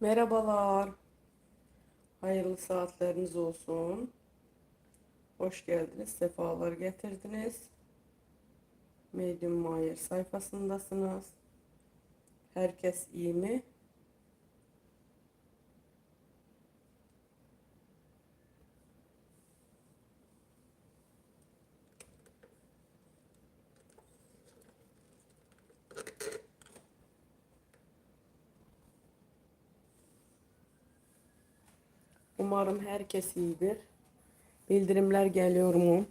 Merhabalar. Hayırlı saatleriniz olsun. Hoş geldiniz. Sefalar getirdiniz. Medium Mayer sayfasındasınız. Herkes iyi mi? Umarım herkes iyidir. Bildirimler geliyor mu?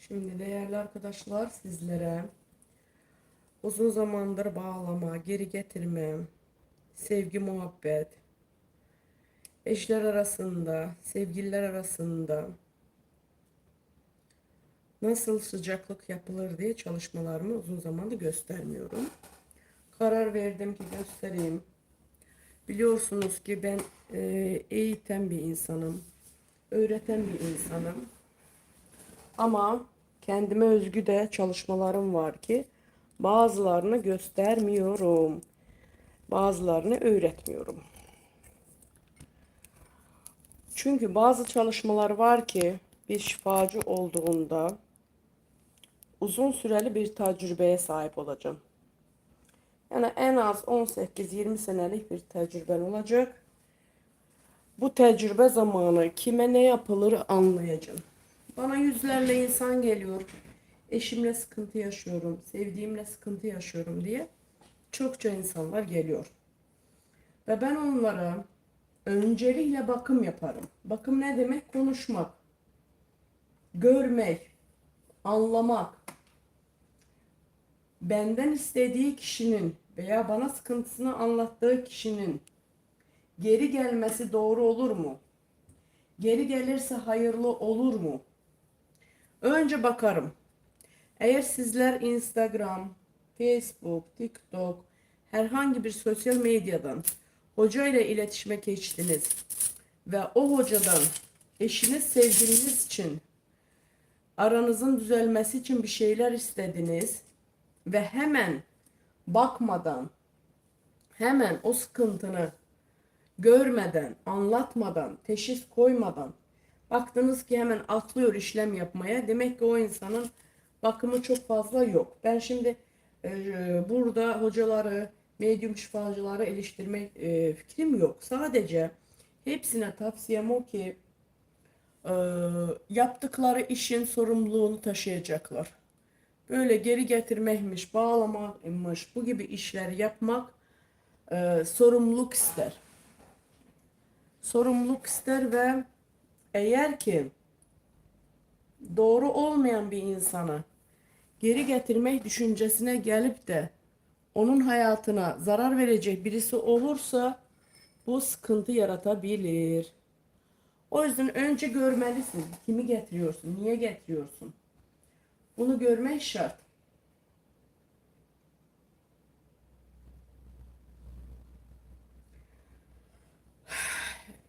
Şimdi değerli arkadaşlar sizlere uzun zamandır bağlama, geri getirme, sevgi, muhabbet, eşler arasında, sevgililer arasında nasıl sıcaklık yapılır diye çalışmalarımı uzun zamandır göstermiyorum. Karar verdim ki göstereyim. Biliyorsunuz ki ben e, eğiten bir insanım. Öğreten bir insanım. Ama kendime özgü de çalışmalarım var ki bazılarını göstermiyorum. Bazılarını öğretmiyorum. Çünkü bazı çalışmalar var ki bir şifacı olduğunda uzun süreli bir tecrübeye sahip olacağım. Yani en az 18-20 senelik bir tecrüben olacak. Bu tecrübe zamanı kime ne yapılır anlayacağım. Bana yüzlerle insan geliyor. Eşimle sıkıntı yaşıyorum, sevdiğimle sıkıntı yaşıyorum diye çokça insanlar geliyor. Ve ben onlara öncelikle bakım yaparım. Bakım ne demek? Konuşmak, görmek, anlamak, benden istediği kişinin veya bana sıkıntısını anlattığı kişinin geri gelmesi doğru olur mu? Geri gelirse hayırlı olur mu? Önce bakarım. Eğer sizler Instagram, Facebook, TikTok, herhangi bir sosyal medyadan hoca ile iletişime geçtiniz ve o hocadan eşiniz sevgiliniz için aranızın düzelmesi için bir şeyler istediniz ve hemen bakmadan hemen o sıkıntını görmeden, anlatmadan, teşhis koymadan baktınız ki hemen atlıyor işlem yapmaya. Demek ki o insanın bakımı çok fazla yok. Ben şimdi e, burada hocaları, medyum şifacıları eleştirmek e, fikrim yok. Sadece hepsine tavsiyem o ki e, yaptıkları işin sorumluluğunu taşıyacaklar böyle geri getirmekmiş, bağlamakmış, bu gibi işler yapmak e, sorumluluk ister. Sorumluluk ister ve eğer ki doğru olmayan bir insana geri getirmek düşüncesine gelip de onun hayatına zarar verecek birisi olursa bu sıkıntı yaratabilir. O yüzden önce görmelisin. Kimi getiriyorsun? Niye getiriyorsun? Bunu görmek şart.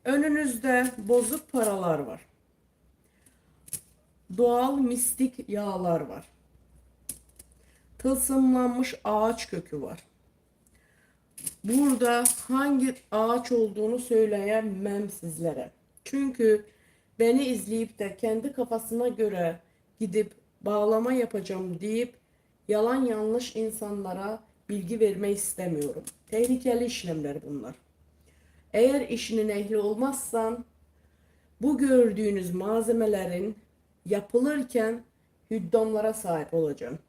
Önünüzde bozuk paralar var. Doğal mistik yağlar var. Tılsımlanmış ağaç kökü var. Burada hangi ağaç olduğunu söyleyemem sizlere. Çünkü beni izleyip de kendi kafasına göre gidip bağlama yapacağım deyip yalan yanlış insanlara bilgi vermeyi istemiyorum. Tehlikeli işlemler bunlar. Eğer işinin ehli olmazsan bu gördüğünüz malzemelerin yapılırken hüddamlara sahip olacaksın.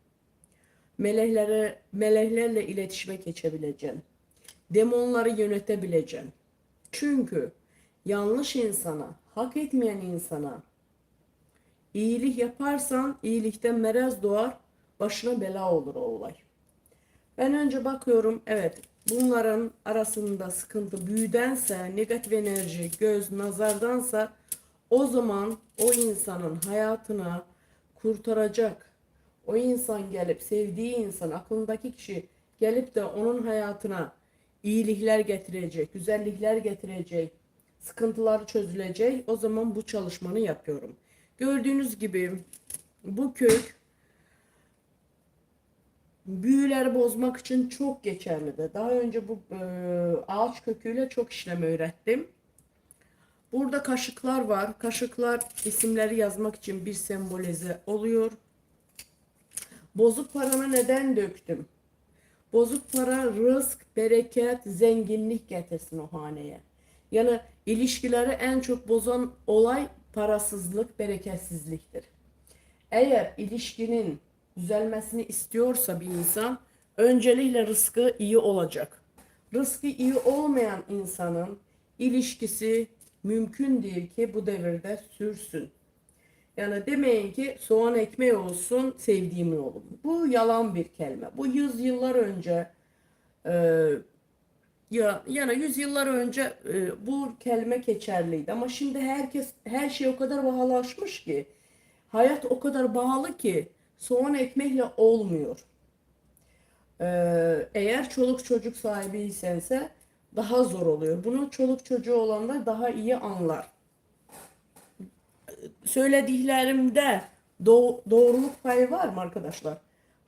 Meleklere, meleklerle iletişime geçebileceksin. Demonları yönetebileceksin. Çünkü yanlış insana, hak etmeyen insana İyilik yaparsan iyilikten merez doğar, başına bela olur o olay. Ben önce bakıyorum, evet bunların arasında sıkıntı büyüdense, negatif enerji, göz, nazardansa o zaman o insanın hayatına kurtaracak. O insan gelip sevdiği insan, aklındaki kişi gelip de onun hayatına iyilikler getirecek, güzellikler getirecek, sıkıntıları çözülecek. O zaman bu çalışmanı yapıyorum. Gördüğünüz gibi bu kök büyüleri bozmak için çok geçerlidir. Daha önce bu e, ağaç köküyle çok işlem öğrettim. Burada kaşıklar var. Kaşıklar isimleri yazmak için bir sembolize oluyor. Bozuk paranı neden döktüm? Bozuk para rızk, bereket, zenginlik getirsin o haneye. Yani ilişkileri en çok bozan olay parasızlık, bereketsizliktir. Eğer ilişkinin düzelmesini istiyorsa bir insan öncelikle rızkı iyi olacak. Rızkı iyi olmayan insanın ilişkisi mümkün değil ki bu devirde sürsün. Yani demeyin ki soğan ekmeği olsun sevdiğimin oğlum. Bu yalan bir kelime. Bu yüzyıllar önce e, ya yani yüzyıllar önce e, bu kelime geçerliydi ama şimdi herkes her şey o kadar pahalaşmış ki hayat o kadar pahalı ki soğan ekmekle olmuyor. Ee, eğer çoluk çocuk sahibiysense daha zor oluyor. Bunu çoluk çocuğu olanlar daha iyi anlar. Söylediklerimde do- doğruluk payı var mı arkadaşlar?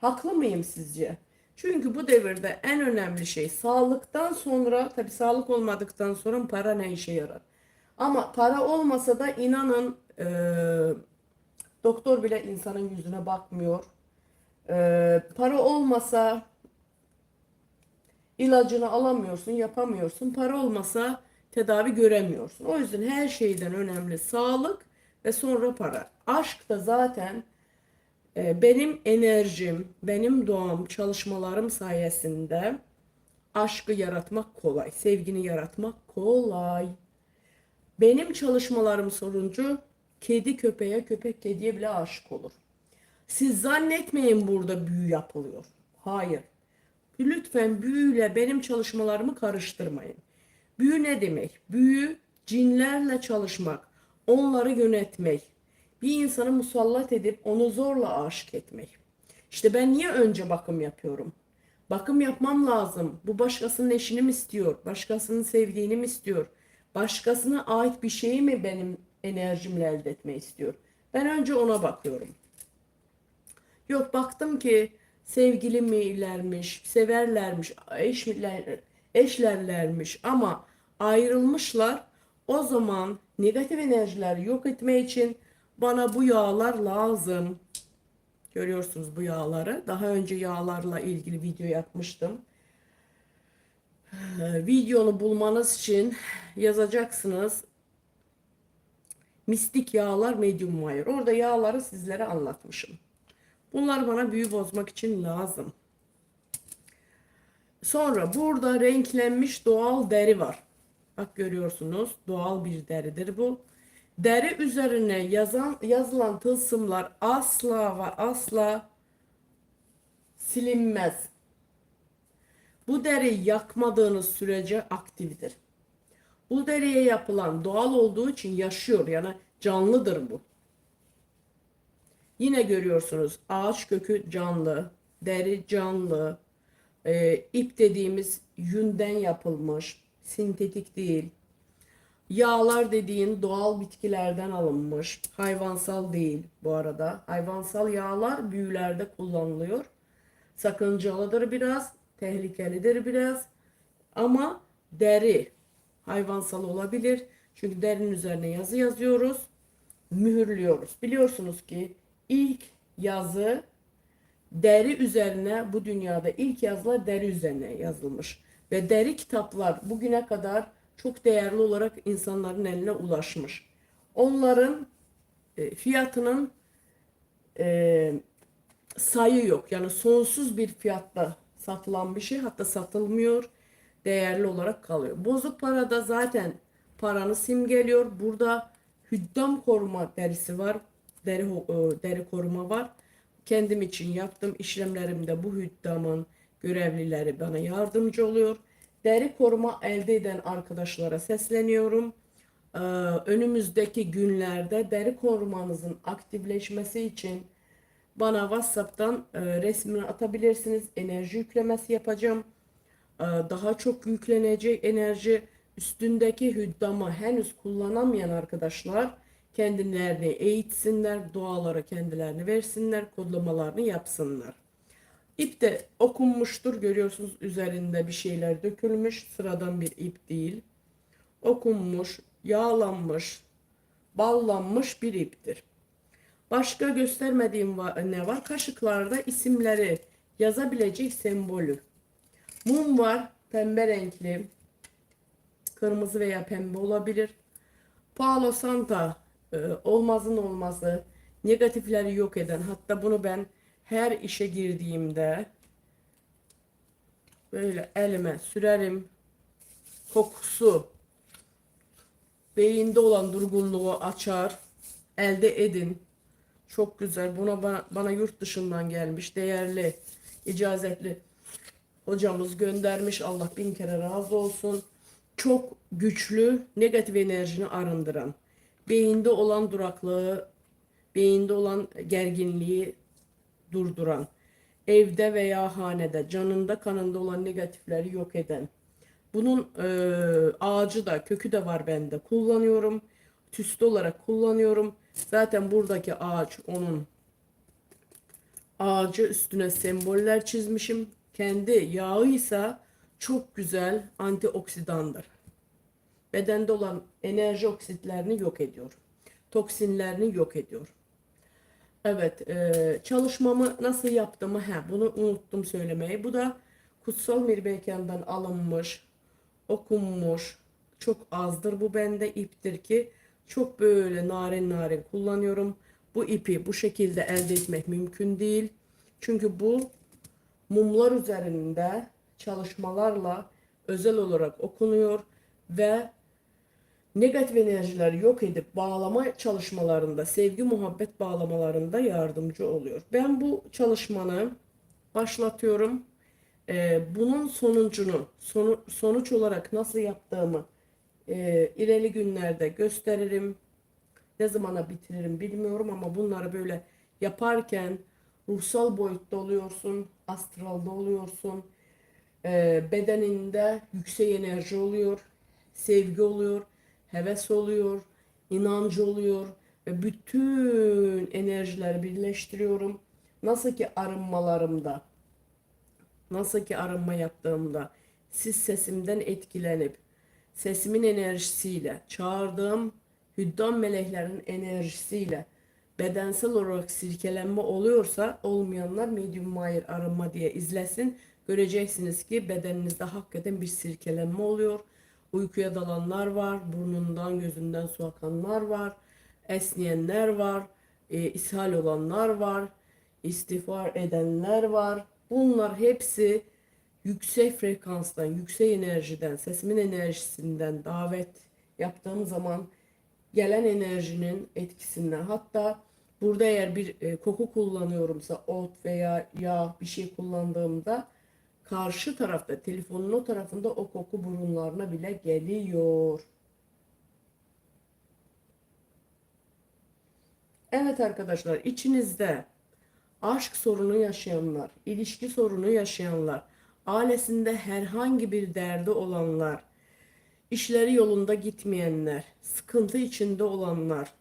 Haklı mıyım sizce? Çünkü bu devirde en önemli şey sağlıktan sonra tabi sağlık olmadıktan sonra para ne işe yarar? Ama para olmasa da inanın e, doktor bile insanın yüzüne bakmıyor. E, para olmasa ilacını alamıyorsun, yapamıyorsun. Para olmasa tedavi göremiyorsun. O yüzden her şeyden önemli sağlık ve sonra para. Aşk da zaten benim enerjim, benim doğam, çalışmalarım sayesinde aşkı yaratmak kolay. Sevgini yaratmak kolay. Benim çalışmalarım sonucu kedi köpeğe, köpek kediye bile aşık olur. Siz zannetmeyin burada büyü yapılıyor. Hayır. Lütfen büyüyle benim çalışmalarımı karıştırmayın. Büyü ne demek? Büyü cinlerle çalışmak, onları yönetmek, bir insanı musallat edip onu zorla aşık etmek. İşte ben niye önce bakım yapıyorum? Bakım yapmam lazım. Bu başkasının eşini mi istiyor? Başkasının sevdiğini mi istiyor? Başkasına ait bir şeyi mi benim enerjimle elde etmeyi istiyor? Ben önce ona bakıyorum. Yok baktım ki sevgili milermiş, severlermiş, eşler, eşlerlermiş ama ayrılmışlar. O zaman negatif enerjileri yok etmek için bana bu yağlar lazım. Görüyorsunuz bu yağları. Daha önce yağlarla ilgili video yapmıştım. Ee, videonu bulmanız için yazacaksınız. Mistik yağlar medium wire. Orada yağları sizlere anlatmışım. Bunlar bana büyü bozmak için lazım. Sonra burada renklenmiş doğal deri var. Bak görüyorsunuz doğal bir deridir bu. Deri üzerine yazan yazılan tılsımlar asla ve asla silinmez. Bu deri yakmadığınız sürece aktiftir. Bu deriye yapılan doğal olduğu için yaşıyor yani canlıdır bu. Yine görüyorsunuz ağaç kökü canlı, deri canlı, e, ip dediğimiz yünden yapılmış, sintetik değil. Yağlar dediğin doğal bitkilerden alınmış, hayvansal değil bu arada. Hayvansal yağlar büyülerde kullanılıyor. Sakıncalıdır biraz, tehlikelidir biraz. Ama deri hayvansal olabilir. Çünkü derinin üzerine yazı yazıyoruz, mühürlüyoruz. Biliyorsunuz ki ilk yazı deri üzerine bu dünyada ilk yazılar deri üzerine yazılmış. Ve deri kitaplar bugüne kadar çok değerli olarak insanların eline ulaşmış. Onların e, fiyatının e, sayı yok. Yani sonsuz bir fiyatla satılan bir şey hatta satılmıyor. Değerli olarak kalıyor. Bozuk parada zaten paranı simgeliyor. Burada hüddam koruma derisi var. Deri, e, deri koruma var. Kendim için yaptım işlemlerimde bu hüddamın görevlileri bana yardımcı oluyor. Deri koruma elde eden arkadaşlara sesleniyorum. Ee, önümüzdeki günlerde deri korumanızın aktifleşmesi için bana WhatsApp'tan e, resmini atabilirsiniz. Enerji yüklemesi yapacağım. Ee, daha çok yüklenecek enerji üstündeki hüddamı henüz kullanamayan arkadaşlar kendilerini eğitsinler, duaları kendilerini versinler, kodlamalarını yapsınlar. İp de okunmuştur. Görüyorsunuz üzerinde bir şeyler dökülmüş. Sıradan bir ip değil. Okunmuş, yağlanmış, ballanmış bir iptir. Başka göstermediğim ne var? Kaşıklarda isimleri yazabilecek sembolü. Mum var, pembe renkli. Kırmızı veya pembe olabilir. Palo Santa e, olmazın olmazı. Negatifleri yok eden. Hatta bunu ben her işe girdiğimde böyle elime sürerim. Kokusu beyinde olan durgunluğu açar. Elde edin. Çok güzel. Buna bana, bana yurt dışından gelmiş. Değerli, icazetli hocamız göndermiş. Allah bin kere razı olsun. Çok güçlü negatif enerjini arındıran. Beyinde olan duraklığı, beyinde olan gerginliği durduran. Evde veya hanede, canında kanında olan negatifleri yok eden. Bunun e, ağacı da kökü de var bende. Kullanıyorum. Tüslü olarak kullanıyorum. Zaten buradaki ağaç onun ağacı üstüne semboller çizmişim. Kendi yağıysa çok güzel antioksidandır. Bedende olan enerji oksitlerini yok ediyor. Toksinlerini yok ediyor. Evet, e, çalışmamı nasıl yaptığımı, he, bunu unuttum söylemeyi. Bu da Kutsal Mirbeyken'den alınmış, okunmuş, çok azdır bu bende iptir ki çok böyle narin narin kullanıyorum. Bu ipi bu şekilde elde etmek mümkün değil. Çünkü bu mumlar üzerinde çalışmalarla özel olarak okunuyor ve negatif enerjileri yok edip bağlama çalışmalarında, sevgi muhabbet bağlamalarında yardımcı oluyor. Ben bu çalışmanı başlatıyorum. Ee, bunun sonucunu, sonu, sonuç olarak nasıl yaptığımı e, ileri günlerde gösteririm. Ne zamana bitiririm bilmiyorum ama bunları böyle yaparken ruhsal boyutta oluyorsun, astralda oluyorsun, e, bedeninde yüksek enerji oluyor, sevgi oluyor, heves oluyor, inancı oluyor ve bütün enerjileri birleştiriyorum. Nasıl ki arınmalarımda, nasıl ki arınma yaptığımda siz sesimden etkilenip sesimin enerjisiyle, çağırdığım hüddam meleklerin enerjisiyle bedensel olarak sirkelenme oluyorsa olmayanlar medium mayır arınma diye izlesin. Göreceksiniz ki bedeninizde hakikaten bir sirkelenme oluyor. Uykuya dalanlar var, burnundan gözünden su akanlar var, esneyenler var, e, ishal olanlar var, istiğfar edenler var. Bunlar hepsi yüksek frekanstan, yüksek enerjiden, sesimin enerjisinden davet yaptığım zaman gelen enerjinin etkisinden hatta burada eğer bir e, koku kullanıyorumsa ot veya yağ bir şey kullandığımda karşı tarafta telefonun o tarafında o koku burunlarına bile geliyor. Evet arkadaşlar içinizde aşk sorunu yaşayanlar, ilişki sorunu yaşayanlar, ailesinde herhangi bir derdi olanlar, işleri yolunda gitmeyenler, sıkıntı içinde olanlar,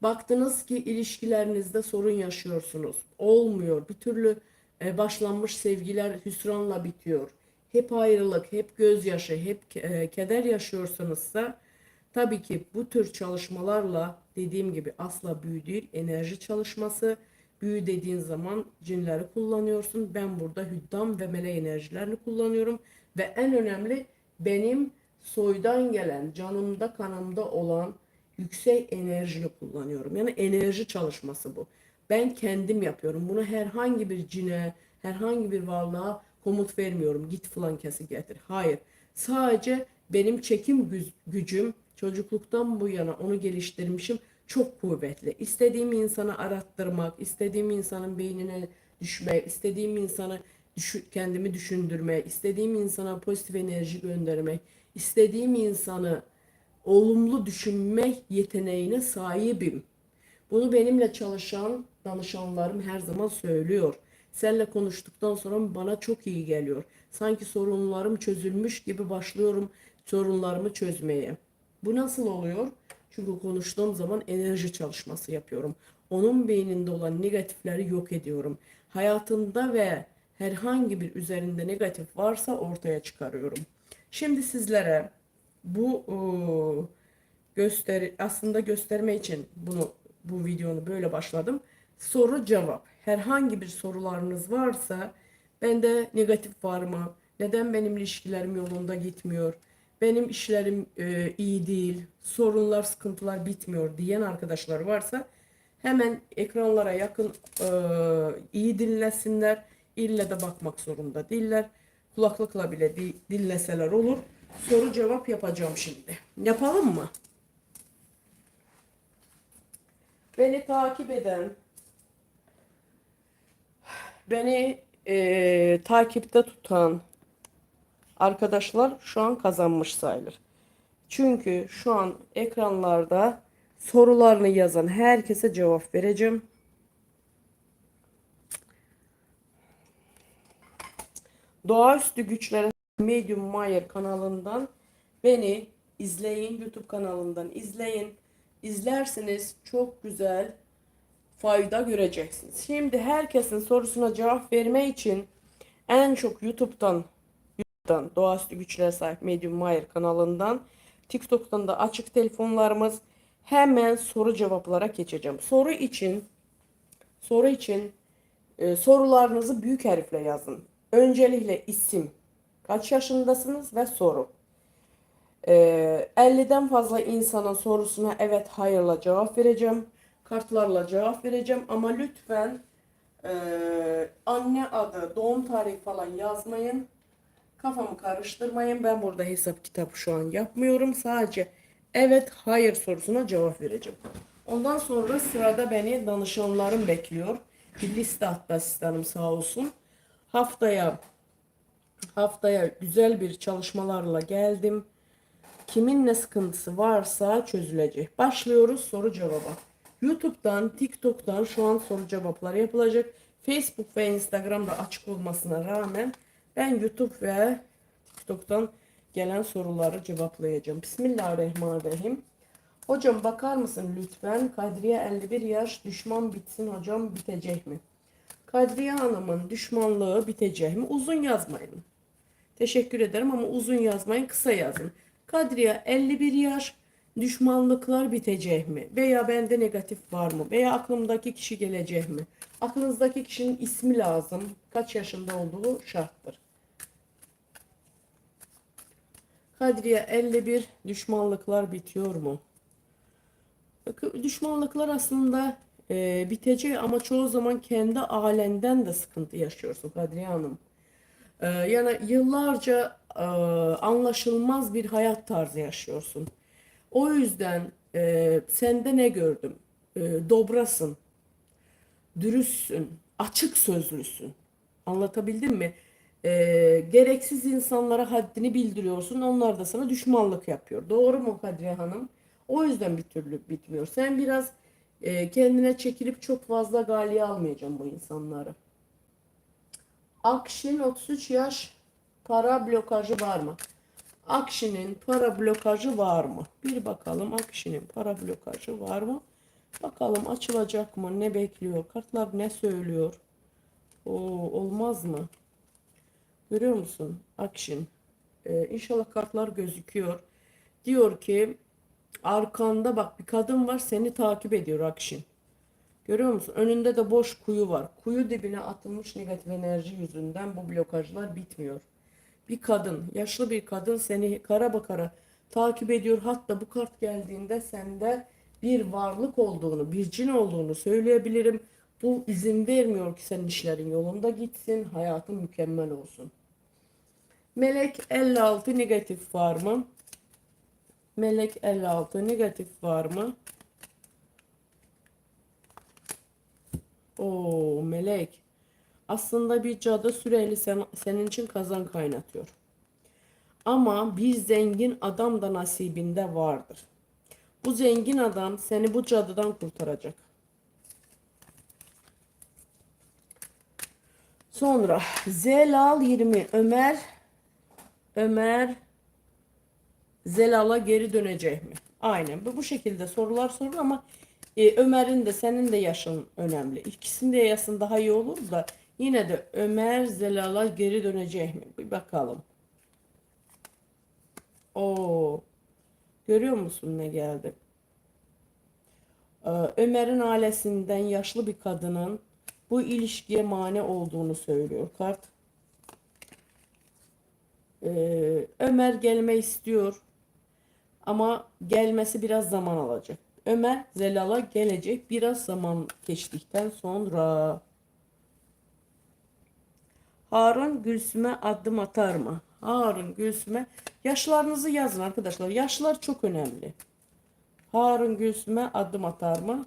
baktınız ki ilişkilerinizde sorun yaşıyorsunuz, olmuyor, bir türlü e, başlanmış sevgiler hüsranla bitiyor, hep ayrılık, hep gözyaşı, hep e, keder yaşıyorsanızsa tabii ki bu tür çalışmalarla dediğim gibi asla büyü değil, enerji çalışması, Büyü dediğin zaman cinleri kullanıyorsun. Ben burada hüddam ve mele enerjilerini kullanıyorum. Ve en önemli benim soydan gelen, canımda kanımda olan yüksek enerjini kullanıyorum. Yani enerji çalışması bu. Ben kendim yapıyorum. Bunu herhangi bir cine, herhangi bir varlığa komut vermiyorum. Git falan kesi getir. Hayır. Sadece benim çekim gücüm çocukluktan bu yana onu geliştirmişim çok kuvvetli. İstediğim insanı arattırmak, istediğim insanın beynine düşmek, istediğim insanı düşü, kendimi düşündürmek, istediğim insana pozitif enerji göndermek, istediğim insanı olumlu düşünmek yeteneğine sahibim. Bunu benimle çalışan danışanlarım her zaman söylüyor. Seninle konuştuktan sonra bana çok iyi geliyor. Sanki sorunlarım çözülmüş gibi başlıyorum sorunlarımı çözmeye. Bu nasıl oluyor? Çünkü konuştuğum zaman enerji çalışması yapıyorum. Onun beyninde olan negatifleri yok ediyorum. hayatında ve herhangi bir üzerinde negatif varsa ortaya çıkarıyorum. Şimdi sizlere bu ıı, göster aslında gösterme için bunu bu videonu böyle başladım. Soru cevap. Herhangi bir sorularınız varsa bende negatif var mı? Neden benim ilişkilerim yolunda gitmiyor? Benim işlerim e, iyi değil. Sorunlar, sıkıntılar bitmiyor diyen arkadaşlar varsa hemen ekranlara yakın e, iyi dinlesinler. İlle de bakmak zorunda değiller. Kulaklıkla bile di- dinleseler olur. Soru cevap yapacağım şimdi. Yapalım mı? Beni takip eden, beni e, takipte tutan arkadaşlar şu an kazanmış sayılır. Çünkü şu an ekranlarda sorularını yazan herkese cevap vereceğim. Doğaüstü Güçlere Medium Mayer kanalından beni izleyin. YouTube kanalından izleyin. İzlerseniz çok güzel fayda göreceksiniz. Şimdi herkesin sorusuna cevap verme için en çok YouTube'dan YouTube'dan Doğaüstü Güçlere Sahip Medium Mayer kanalından TikTok'tan da açık telefonlarımız hemen soru cevaplara geçeceğim. Soru için soru için e, sorularınızı büyük harfle yazın. Öncelikle isim, kaç yaşındasınız ve soru. E, 50'den fazla insanın sorusuna evet hayırla cevap vereceğim. Kartlarla cevap vereceğim ama lütfen e, anne adı, doğum tarihi falan yazmayın. Kafamı karıştırmayın. Ben burada hesap kitabı şu an yapmıyorum. Sadece evet hayır sorusuna cevap vereceğim. Ondan sonra sırada beni danışanlarım bekliyor. Bir liste hatta asistanım sağ olsun. Haftaya haftaya güzel bir çalışmalarla geldim. Kimin ne sıkıntısı varsa çözülecek. Başlıyoruz soru cevaba. YouTube'dan, TikTok'tan şu an soru cevapları yapılacak. Facebook ve Instagram'da açık olmasına rağmen ben YouTube ve TikTok'tan gelen soruları cevaplayacağım. Bismillahirrahmanirrahim. Hocam bakar mısın lütfen? Kadriye 51 yaş düşman bitsin hocam bitecek mi? Kadriye Hanım'ın düşmanlığı bitecek mi? Uzun yazmayın. Teşekkür ederim ama uzun yazmayın, kısa yazın. Kadriye 51 yaş, düşmanlıklar bitecek mi? Veya bende negatif var mı? Veya aklımdaki kişi gelecek mi? Aklınızdaki kişinin ismi lazım. Kaç yaşında olduğu şarttır. Kadriye 51 düşmanlıklar bitiyor mu? Düşmanlıklar aslında e, bitecek ama çoğu zaman kendi ailenden de sıkıntı yaşıyorsun Kadriye Hanım. Ee, yani yıllarca e, anlaşılmaz bir hayat tarzı yaşıyorsun. O yüzden e, sende ne gördüm? E, dobrasın, dürüstsün, açık sözlüsün. Anlatabildim mi? E, gereksiz insanlara haddini bildiriyorsun. Onlar da sana düşmanlık yapıyor. Doğru mu Kadriye Hanım? O yüzden bir türlü bitmiyor. Sen biraz e, kendine çekilip çok fazla galiye almayacaksın bu insanları. Akşin 33 yaş para blokajı var mı? Akşin'in para blokajı var mı? Bir bakalım Akşin'in para blokajı var mı? Bakalım açılacak mı? Ne bekliyor? Kartlar ne söylüyor? Oo, olmaz mı? Görüyor musun? Akşin. Ee, inşallah kartlar gözüküyor. Diyor ki arkanda bak bir kadın var seni takip ediyor Akşin. Görüyor musun? Önünde de boş kuyu var. Kuyu dibine atılmış negatif enerji yüzünden bu blokajlar bitmiyor. Bir kadın, yaşlı bir kadın seni kara bakara takip ediyor. Hatta bu kart geldiğinde sende bir varlık olduğunu, bir cin olduğunu söyleyebilirim. Bu izin vermiyor ki senin işlerin yolunda gitsin, hayatın mükemmel olsun. Melek 56 negatif var mı? Melek 56 negatif var mı? Oo melek. Aslında bir cadı süreli sen, senin için kazan kaynatıyor. Ama bir zengin adam da nasibinde vardır. Bu zengin adam seni bu cadıdan kurtaracak. Sonra Zelal 20 Ömer Ömer Zelal'a geri dönecek mi? Aynen bu, bu şekilde sorular sorulur ama e, Ömer'in de senin de yaşın önemli. İkisinin de yaşın daha iyi olur da Yine de Ömer Zelal'a geri dönecek mi? Bir bakalım. Oo. Görüyor musun ne geldi? Ee, Ömer'in ailesinden yaşlı bir kadının bu ilişkiye mani olduğunu söylüyor kart. Ee, Ömer gelme istiyor ama gelmesi biraz zaman alacak. Ömer Zelal'a gelecek biraz zaman geçtikten sonra. Harun Gülsüm'e adım atar mı? Harun Gülsüm'e yaşlarınızı yazın arkadaşlar. Yaşlar çok önemli. Harun Gülsüm'e adım atar mı?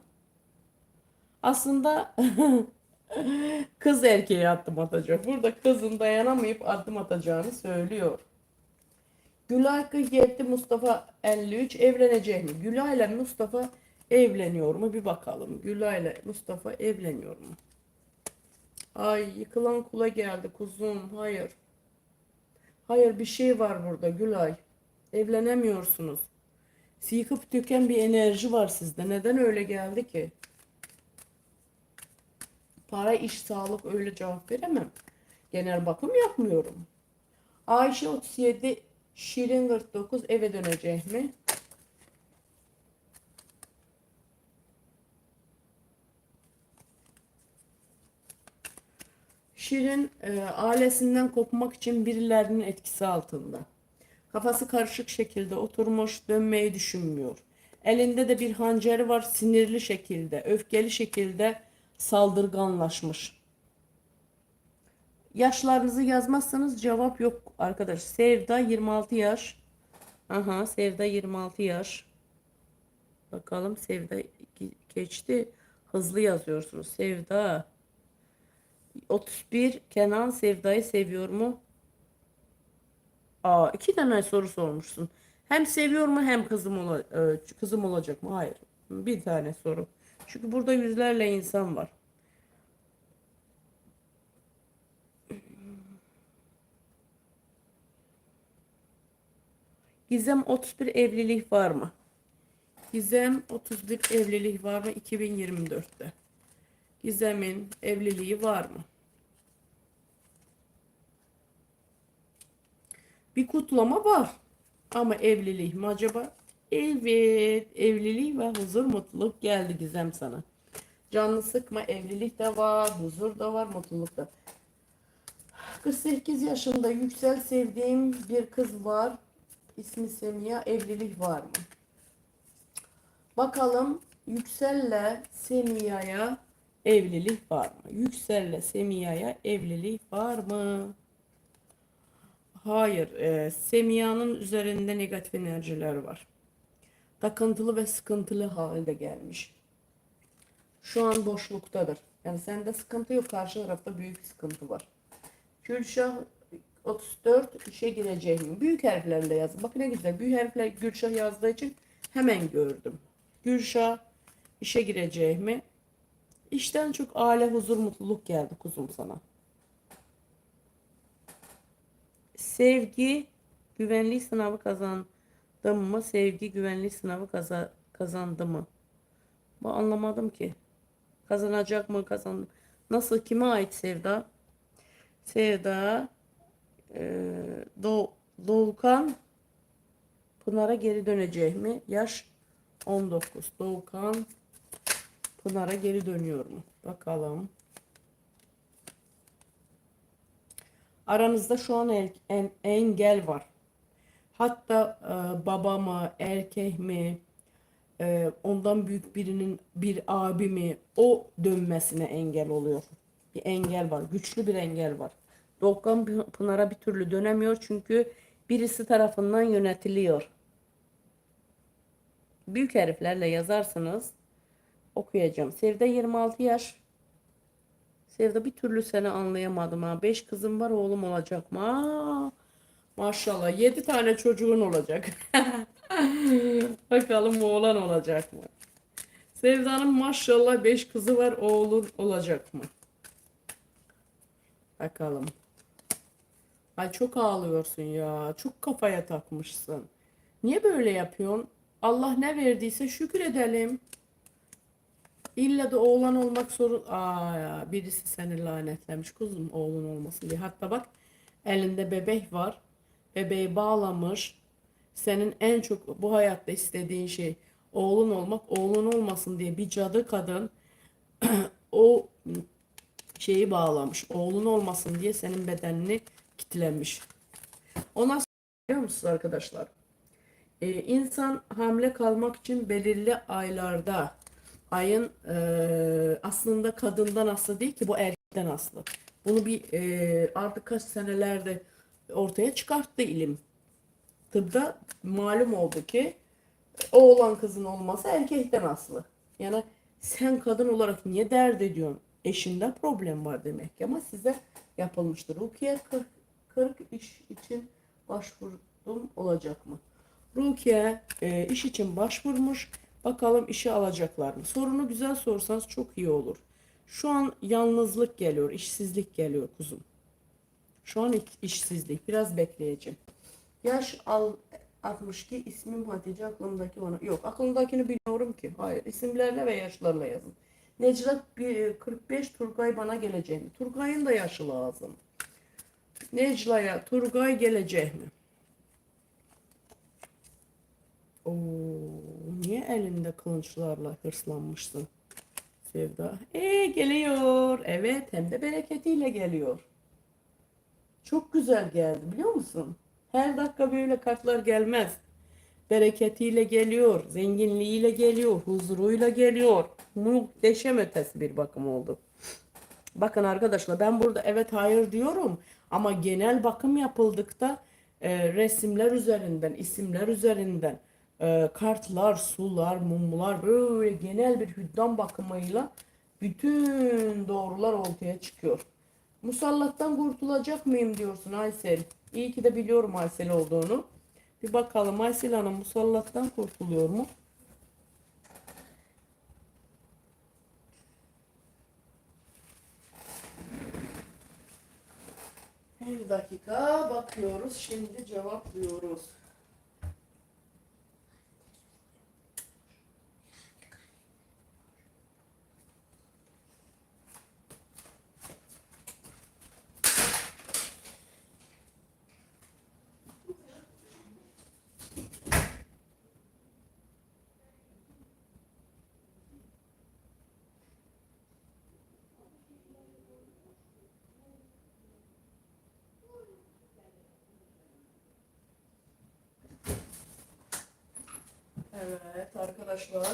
Aslında kız erkeğe adım atacak. Burada kızın dayanamayıp adım atacağını söylüyor. Gülay 47 Mustafa 53 evlenecek mi? Gülay ile Mustafa evleniyor mu? Bir bakalım. Gülay ile Mustafa evleniyor mu? Ay yıkılan kula geldi kuzum. Hayır. Hayır bir şey var burada Gülay. Evlenemiyorsunuz. Yıkıp tüken bir enerji var sizde. Neden öyle geldi ki? Para, iş, sağlık öyle cevap veremem. Genel bakım yapmıyorum. Ayşe 37, Şirin 49 eve dönecek mi? Şirin e, ailesinden kopmak için birilerinin etkisi altında. Kafası karışık şekilde oturmuş, dönmeyi düşünmüyor. Elinde de bir hançeri var, sinirli şekilde, öfkeli şekilde saldırganlaşmış. Yaşlarınızı yazmazsanız cevap yok arkadaş. Sevda 26 yaş. Aha Sevda 26 yaş. Bakalım Sevda geçti. Hızlı yazıyorsunuz. Sevda 31 Kenan Sevda'yı seviyor mu? Aa iki tane soru sormuşsun. Hem seviyor mu hem kızım ola, e, kızım olacak mı? Hayır. Bir tane soru. Çünkü burada yüzlerle insan var. Gizem 31 evlilik var mı? Gizem 31 evlilik var mı 2024'te? Gizem'in evliliği var mı? Bir kutlama var. Ama evlilik mi acaba? Evet, evlilik ve huzur mutluluk geldi Gizem sana. Canlı sıkma, evlilik de var, huzur da var, mutluluk da. 48 yaşında yüksel sevdiğim bir kız var. İsmi Semiha, evlilik var mı? Bakalım Yüksel'le Semiha'ya evlilik var mı? Yüksel'le Semiha'ya evlilik var mı? Hayır. E, Semiha'nın üzerinde negatif enerjiler var. Takıntılı ve sıkıntılı halde gelmiş. Şu an boşluktadır. Yani sende sıkıntı yok. Karşı tarafta büyük sıkıntı var. Gülşah 34 işe gireceğim. Büyük harflerle yazdım. Bakın ne güzel. Büyük harfler Gülşah yazdığı için hemen gördüm. Gülşah işe gireceğimi. İşten çok aile, huzur, mutluluk geldi kuzum sana. Sevgi güvenlik sınavı kazandım mı? Sevgi güvenlik sınavı kaza kazandı mı? Bu anlamadım ki. Kazanacak mı kazandı? Nasıl kime ait Sevda? Sevda e, Do Doğukan Pınar'a geri dönecek mi? Yaş 19. Doğukan Pınar'a geri dönüyor mu? Bakalım. Aranızda şu an el, en, engel var. Hatta e, baba mı, erkek mi, e, ondan büyük birinin bir abi mi o dönmesine engel oluyor. Bir engel var. Güçlü bir engel var. Doğukan Pınar'a bir türlü dönemiyor çünkü birisi tarafından yönetiliyor. Büyük harflerle yazarsanız okuyacağım. Sevda 26 yaş. Sevda bir türlü seni anlayamadım ha. 5 kızım var oğlum olacak mı? Maşallah 7 tane çocuğun olacak. Bakalım oğlan olacak mı? Sevda'nın maşallah 5 kızı var oğlun olacak mı? Bakalım. Ay çok ağlıyorsun ya. Çok kafaya takmışsın. Niye böyle yapıyorsun? Allah ne verdiyse şükür edelim. İlla da oğlan olmak sorun. Aa, birisi seni lanetlemiş kuzum oğlun olmasın diye. Hatta bak elinde bebek var. Bebeği bağlamış. Senin en çok bu hayatta istediğin şey oğlun olmak. Oğlun olmasın diye bir cadı kadın o şeyi bağlamış. Oğlun olmasın diye senin bedenini kitlemiş. Ona biliyor musunuz arkadaşlar? Ee, insan hamile kalmak için belirli aylarda ayın e, aslında kadından aslı değil ki bu erkekten aslı. Bunu bir e, artık kaç senelerde ortaya çıkarttı ilim. Tıpta malum oldu ki oğlan kızın olması erkekten aslı. Yani sen kadın olarak niye dert ediyorsun? Eşinde problem var demek ki ama size yapılmıştır. Rukiye 40, 40 iş için başvurdum olacak mı? Rukiye e, iş için başvurmuş. Bakalım işe alacaklar mı? Sorunu güzel sorsanız çok iyi olur. Şu an yalnızlık geliyor, işsizlik geliyor kuzum. Şu an iş- işsizlik. Biraz bekleyeceğim. Yaş al 62 ismim Hatice aklımdaki onu. Yok aklımdakini bilmiyorum ki. Hayır isimlerle ve yaşlarla yazın. Bir- 45 Turgay bana gelecek mi? Turgay'ın da yaşı lazım. Necla'ya Turgay gelecek mi? Oo, niye elinde kılıçlarla hırslanmışsın Sevda? Ee geliyor. Evet hem de bereketiyle geliyor. Çok güzel geldi biliyor musun? Her dakika böyle kartlar gelmez. Bereketiyle geliyor, zenginliğiyle geliyor, huzuruyla geliyor. Muhteşem ötesi bir bakım oldu. Bakın arkadaşlar ben burada evet hayır diyorum ama genel bakım yapıldıkta e, resimler üzerinden, isimler üzerinden, e, kartlar, sular, mumlar böyle genel bir hüddam bakımıyla bütün doğrular ortaya çıkıyor. Musallattan kurtulacak mıyım diyorsun Aysel. İyi ki de biliyorum Aysel olduğunu. Bir bakalım Aysel Hanım musallattan kurtuluyor mu? Bir dakika bakıyoruz. Şimdi cevaplıyoruz. Evet arkadaşlar.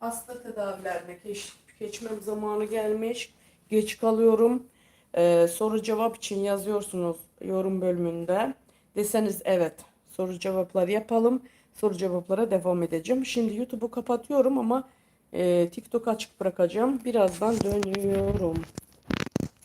Hasta tedavilerine geç, geçmem zamanı gelmiş. Geç kalıyorum. Ee, soru cevap için yazıyorsunuz yorum bölümünde. Deseniz evet soru cevapları yapalım. Soru cevaplara devam edeceğim. Şimdi YouTube'u kapatıyorum ama e, TikTok açık bırakacağım. Birazdan dönüyorum.